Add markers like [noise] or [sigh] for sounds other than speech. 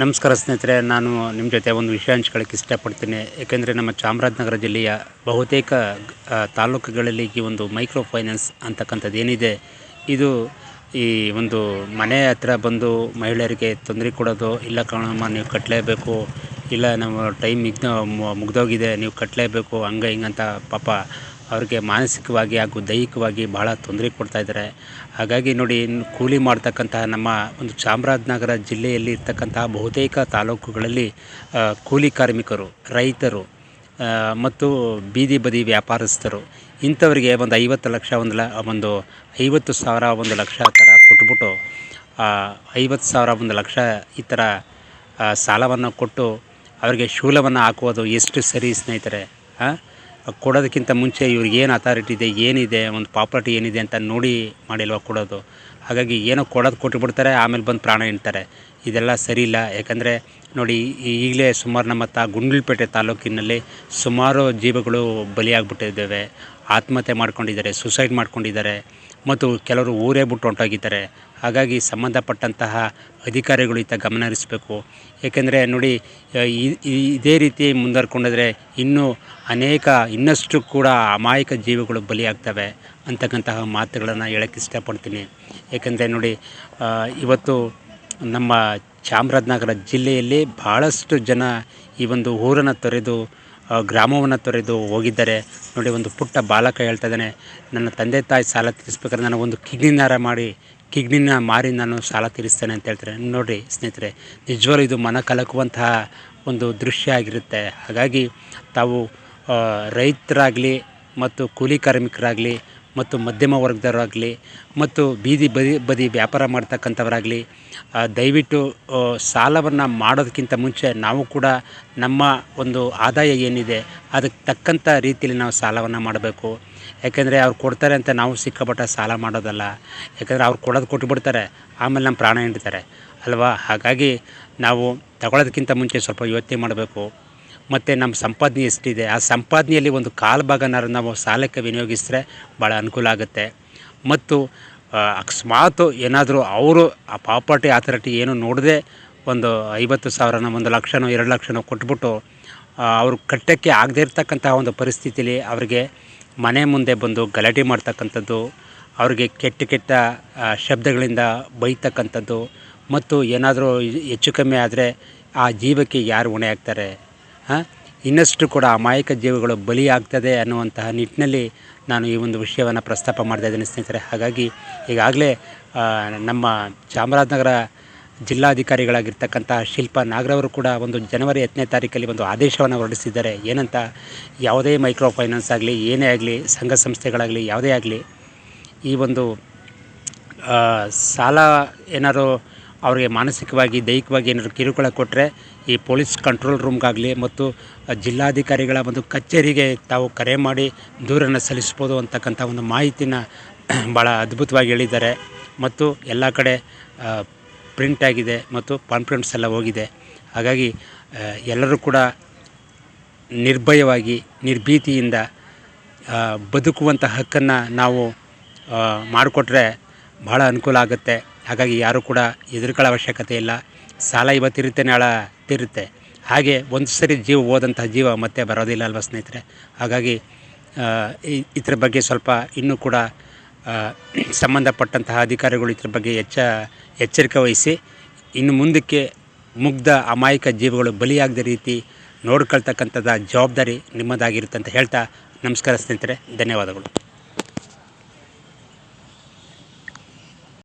ನಮಸ್ಕಾರ ಸ್ನೇಹಿತರೆ, ನಾನು ನಿಮ್ಮ ಜೊತೆ ಒಂದು ವಿಷಯ ಹಂಚ್ಕೊಳ್ಳೋಕ್ಕೆ ಇಷ್ಟಪಡ್ತೀನಿ. ಏಕೆಂದರೆ ನಮ್ಮ ಚಾಮರಾಜನಗರ ಜಿಲ್ಲೆಯ ಬಹುತೇಕ ತಾಲೂಕುಗಳಲ್ಲಿ ಈ ಒಂದು ಮೈಕ್ರೋ ಫೈನಾನ್ಸ್ ಅಂತಕ್ಕಂಥದ್ದು ಏನಿದೆ, ಇದು ಈ ಒಂದು ಮನೆ ಹತ್ರ ಬಂದು ಮಹಿಳೆಯರಿಗೆ ತೊಂದರೆ ಕೊಡೋದು, ಇಲ್ಲ ಕಣಮ್ಮ, ನೀವು ಕಟ್ಟಲೇಬೇಕು ಇಲ್ಲ ನಮ್ಮ ಟೈಮ್ ಇಗ್ನ ಮುಗ್ದೋಗಿದೆ, ನೀವು ಕಟ್ಟಲೇಬೇಕು ಹಂಗೆ ಹಿಂಗಂತ ಪಾಪ ಅವ್ರಿಗೆ ಮಾನಸಿಕವಾಗಿ ಹಾಗೂ ದೈಹಿಕವಾಗಿ ಭಾಳ ತೊಂದರೆ ಕೊಡ್ತಾ ಇದ್ದಾರೆ. ಹಾಗಾಗಿ ನೋಡಿ, ಕೂಲಿ ಮಾಡ್ತಕ್ಕಂತಹ ನಮ್ಮ ಒಂದು ಚಾಮರಾಜನಗರ ಜಿಲ್ಲೆಯಲ್ಲಿ ಇರ್ತಕ್ಕಂತಹ ಬಹುತೇಕ ತಾಲೂಕುಗಳಲ್ಲಿ ಕೂಲಿ ಕಾರ್ಮಿಕರು, ರೈತರು ಮತ್ತು ಬೀದಿ ಬದಿ ವ್ಯಾಪಾರಸ್ಥರು, ಇಂಥವರಿಗೆ ಒಂದು ಐವತ್ತು ಲಕ್ಷ ಒಂದು ಲ, ಒಂದು ಐವತ್ತು ಸಾವಿರ ಒಂದು ಲಕ್ಷ ಥರ ಕೊಟ್ಬಿಟ್ಟು ಐವತ್ತು ಸಾವಿರ ಒಂದು ಲಕ್ಷ ಈ ಥರ ಸಾಲವನ್ನು ಕೊಟ್ಟು, ಅವರಿಗೆ ಶೂಲವನ್ನು ಹಾಕುವುದು ಎಷ್ಟು ಸರಿ ಸ್ನೇಹಿತರೆ ಹಾಂ ಕೊಡೋದಕ್ಕಿಂತ ಮುಂಚೆ ಇವ್ರಿಗೆ ಏನು ಅಥಾರಿಟಿ ಇದೆ, ಏನಿದೆ, ಒಂದು ಪ್ರಾಪರ್ಟಿ ಏನಿದೆ ಅಂತ ನೋಡಿ ಮಾಡಿಲ್ವ ಕೊಡೋದು? ಹಾಗಾಗಿ ಏನೋ ಕೊಡೋದು ಕೊಟ್ಟುಬಿಡ್ತಾರೆ ಆಮೇಲೆ ಬಂದು ಪ್ರಾಣ ಇಡ್ತಾರೆ ಇದೆಲ್ಲ ಸರಿ ಇಲ್ಲ. ಯಾಕಂದರೆ ನೋಡಿ, ಈಗಲೇ ಸುಮಾರು ನಮ್ಮ ತಾ ಗುಂಡ್ಲುಪೇಟೆ ತಾಲೂಕಿನಲ್ಲಿ ಸುಮಾರು ಜೀವಗಳು ಬಲಿಯಾಗ್ಬಿಟ್ಟಿದ್ದಾವೆ. ಆತ್ಮಹತ್ಯೆ ಮಾಡ್ಕೊಂಡಿದ್ದಾರೆ ಸುಸೈಡ್ ಮಾಡ್ಕೊಂಡಿದ್ದಾರೆ. ಮತ್ತು ಕೆಲವರು ಊರೇ ಬಿಟ್ಟು ಹೊಂಟೋಗಿದ್ದಾರೆ. ಹಾಗಾಗಿ ಸಂಬಂಧಪಟ್ಟಂತಹ ಅಧಿಕಾರಿಗಳು ಇತ್ತ ಗಮನ ಹರಿಸಬೇಕು. ಏಕೆಂದರೆ ನೋಡಿ ಇದೇ ರೀತಿ ಮುಂದುವರ್ಕೊಂಡಿದ್ರೆ ಇನ್ನೂ ಅನೇಕ, ಇನ್ನಷ್ಟು ಕೂಡ ಅಮಾಯಕ ಜೀವಿಗಳು ಬಲಿಯಾಗ್ತವೆ ಅಂತಕ್ಕಂತಹ ಮಾತುಗಳನ್ನು ಹೇಳೋಕ್ಕೆ ಇಷ್ಟಪಡ್ತೀನಿ. ಏಕೆಂದರೆ ನೋಡಿ ಇವತ್ತು ನಮ್ಮ ಚಾಮರಾಜನಗರ ಜಿಲ್ಲೆಯಲ್ಲಿ ಭಾಳಷ್ಟು ಜನ ಈ ಒಂದು ಊರನ್ನು ತೊರೆದು ಗ್ರಾಮವನ್ನು ತೊರೆದು ಹೋಗಿದ್ದಾರೆ. ನೋಡಿ, ಒಂದು ಪುಟ್ಟ ಬಾಲಕ ಹೇಳ್ತಾ ಇದ್ದಾನೆ, ನನ್ನ ತಂದೆ ತಾಯಿ ಸಾಲ ತೀರಿಸ್ಬೇಕಾದ್ರೆ ನನಗೊಂದು ಕಿಡ್ನಿನಾರ ಮಾಡಿ, ಕಿಡ್ನಿನ ಮಾರಿ ನಾನು ಸಾಲ ತೀರಿಸ್ತೇನೆ ಅಂತ ಹೇಳ್ತಾರೆ. ನೋಡಿ ಸ್ನೇಹಿತರೆ, ನಿಜವಾಗ್ಲೂ ಇದು ಮನ ಕಲಕುವಂತಹ ಒಂದು ದೃಶ್ಯ ಆಗಿರುತ್ತೆ. ಹಾಗಾಗಿ ತಾವು ರೈತರಾಗಲಿ ಮತ್ತು ಕೂಲಿ ಕಾರ್ಮಿಕರಾಗಲಿ ಮತ್ತು ಮಧ್ಯಮ ವರ್ಗದವರಾಗಲಿ ಮತ್ತು ಬೀದಿ ಬದಿ ಬದಿ ವ್ಯಾಪಾರ ಮಾಡ್ತಕ್ಕಂಥವರಾಗಲಿ ದಯವಿಟ್ಟು ಸಾಲವನ್ನು ಮಾಡೋದಕ್ಕಿಂತ ಮುಂಚೆ ನಾವು ಕೂಡ ನಮ್ಮ ಒಂದು ಆದಾಯ ಏನಿದೆ, ಅದಕ್ಕೆ ತಕ್ಕಂಥ ರೀತಿಯಲ್ಲಿ ನಾವು ಸಾಲವನ್ನು ಮಾಡಬೇಕು. ಯಾಕೆಂದರೆ ಅವ್ರು ಕೊಡ್ತಾರೆ ಅಂತ ನಾವು ಸಿಕ್ಕಾಪಟ್ಟ ಸಾಲ ಮಾಡೋದಲ್ಲ. ಯಾಕಂದರೆ ಅವ್ರು ಕೊಡೋದು ಕೊಟ್ಟುಬಿಡ್ತಾರೆ ಆಮೇಲೆ ನಮ್ಮ ಪ್ರಾಣ ಹಿಡಿತಾರೆ. ಅಲ್ವಾ? ಹಾಗಾಗಿ ನಾವು ತಗೊಳ್ಳೋದಕ್ಕಿಂತ ಮುಂಚೆ ಸ್ವಲ್ಪ ಯೋಚನೆ ಮಾಡಬೇಕು. ಮತ್ತು ನಮ್ಮ ಸಂಪಾದನೆ ಎಷ್ಟಿದೆ, ಆ ಸಂಪಾದನೆಯಲ್ಲಿ ಒಂದು ಕಾಲು ಭಾಗನಾರು ನಾವು ಸಾಲಕ್ಕೆ ವಿನಿಯೋಗಿಸಿದ್ರೆ ಭಾಳ ಅನುಕೂಲ ಆಗುತ್ತೆ. ಮತ್ತು ಅಕಸ್ಮಾತ್ ಏನಾದರೂ ಅವರು ಆ ಪ್ರಾಪರ್ಟಿ ಅಥಾರಿಟಿ ಏನು ನೋಡದೆ ಒಂದು ಐವತ್ತು ಸಾವಿರನೋ, ಒಂದು ಲಕ್ಷನೋ, ಎರಡು ಲಕ್ಷನೋ ಕೊಟ್ಬಿಟ್ಟು ಅವರು ಕಟ್ಟಕ್ಕೆ ಆಗದೇ ಇರ್ತಕ್ಕಂಥ ಒಂದು ಪರಿಸ್ಥಿತಿಲಿ ಅವರಿಗೆ ಮನೆ ಮುಂದೆ ಬಂದು ಗಲಾಟೆ ಮಾಡ್ತಕ್ಕಂಥದ್ದು, ಅವ್ರಿಗೆ ಕೆಟ್ಟ ಕೆಟ್ಟ ಶಬ್ದಗಳಿಂದ ಬೈತಕ್ಕಂಥದ್ದು, ಮತ್ತು ಏನಾದರೂ ಹೆಚ್ಚು ಕಮ್ಮಿ ಆದರೆ ಆ ಜೀವಕ್ಕೆ ಯಾರು ಹೊಣೆ ಆಗ್ತಾರೆ? ಇನ್ನಷ್ಟು ಕೂಡ ಅಮಾಯಕ ಜೀವಿಗಳು ಬಲಿಯಾಗ್ತದೆ ಅನ್ನುವಂತಹ ನಿಟ್ಟಿನಲ್ಲಿ ನಾನು ಈ ಒಂದು ವಿಷಯವನ್ನು ಪ್ರಸ್ತಾಪ ಮಾಡ್ತಾ ಇದ್ದೀನಿ ಸ್ನೇಹಿತರೆ. ಹಾಗಾಗಿ ಈಗಾಗಲೇ ನಮ್ಮ ಚಾಮರಾಜನಗರ ಜಿಲ್ಲಾಧಿಕಾರಿಗಳಾಗಿರ್ತಕ್ಕಂಥ ಶಿಲ್ಪಾ ನಾಗರವರು ಕೂಡ ಒಂದು ಜನವರಿ ಹತ್ತನೇ ತಾರೀಕಲ್ಲಿ ಒಂದು ಆದೇಶವನ್ನು ಹೊರಡಿಸಿದ್ದಾರೆ. ಏನಂತ? ಯಾವುದೇ ಮೈಕ್ರೋ ಫೈನಾನ್ಸ್ ಆಗಲಿ, ಏನೇ ಆಗಲಿ, ಸಂಘ ಸಂಸ್ಥೆಗಳಾಗಲಿ, ಯಾವುದೇ ಆಗಲಿ, ಈ ಒಂದು ಸಾಲ ಏನಾದ್ರು ಅವರಿಗೆ ಮಾನಸಿಕವಾಗಿ, ದೈಹಿಕವಾಗಿ ಏನಾದ್ರು ಕಿರುಕುಳ ಕೊಟ್ಟರೆ ಈ ಪೊಲೀಸ್ ಕಂಟ್ರೋಲ್ ರೂಮ್ಗಾಗಲಿ ಮತ್ತು ಜಿಲ್ಲಾಧಿಕಾರಿಗಳ ಒಂದು ಕಚೇರಿಗೆ ತಾವು ಕರೆ ಮಾಡಿ ದೂರನ್ನು ಸಲ್ಲಿಸ್ಬೋದು ಅಂತಕ್ಕಂಥ ಒಂದು ಮಾಹಿತಿನ [clears throat] ಭಾಳ ಅದ್ಭುತವಾಗಿ ಹೇಳಿದ್ದಾರೆ. ಮತ್ತು ಎಲ್ಲ ಕಡೆ ಪ್ರಿಂಟ್ ಆಗಿದೆ ಮತ್ತು ಕಾನ್ಫಿಡೆನ್ಸ್ ಎಲ್ಲ ಹೋಗಿದೆ. ಹಾಗಾಗಿ ಎಲ್ಲರೂ ಕೂಡ ನಿರ್ಭಯವಾಗಿ, ನಿರ್ಭೀತಿಯಿಂದ ಬದುಕುವಂಥ ಹಕ್ಕನ್ನು ನಾವು ಮಾಡಿಕೊಟ್ರೆ ಭಾಳ ಅನುಕೂಲ ಆಗುತ್ತೆ. ಹಾಗಾಗಿ ಯಾರು ಕೂಡ ಹೆದರ್ಕೊಳ್ಳೋ ಅವಶ್ಯಕತೆ ಇಲ್ಲ. ಸಾಲ ಇವತ್ತಿರುತ್ತೆ ನಾಳೆ ತೀರುತ್ತೆ. ಹಾಗೆ ಒಂದು ಸರಿ ಜೀವ ಹೋದಂತಹ ಜೀವ ಮತ್ತೆ ಬರೋದಿಲ್ಲ ಅಲ್ವಾ ಸ್ನೇಹಿತರೆ? ಹಾಗಾಗಿ ಇದ್ರ ಬಗ್ಗೆ ಸ್ವಲ್ಪ ಇನ್ನೂ ಕೂಡ ಸಂಬಂಧಪಟ್ಟಂತಹ ಅಧಿಕಾರಿಗಳು ಇದ್ರ ಬಗ್ಗೆ ಎಚ್ಚ, ಎಚ್ಚರಿಕೆ ವಹಿಸಿ, ಇನ್ನು ಮುಂದಕ್ಕೆ ಮುಗ್ಧ ಅಮಾಯಕ ಜೀವಗಳು ಬಲಿಯಾಗದ ರೀತಿ ನೋಡ್ಕೊಳ್ತಕ್ಕಂಥದ್ದು ಜವಾಬ್ದಾರಿ ನಿಮ್ಮದಾಗಿರುತ್ತೆ ಅಂತ ಹೇಳ್ತಾ ನಮಸ್ಕಾರ ಸ್ನೇಹಿತರೆ. ಧನ್ಯವಾದಗಳು.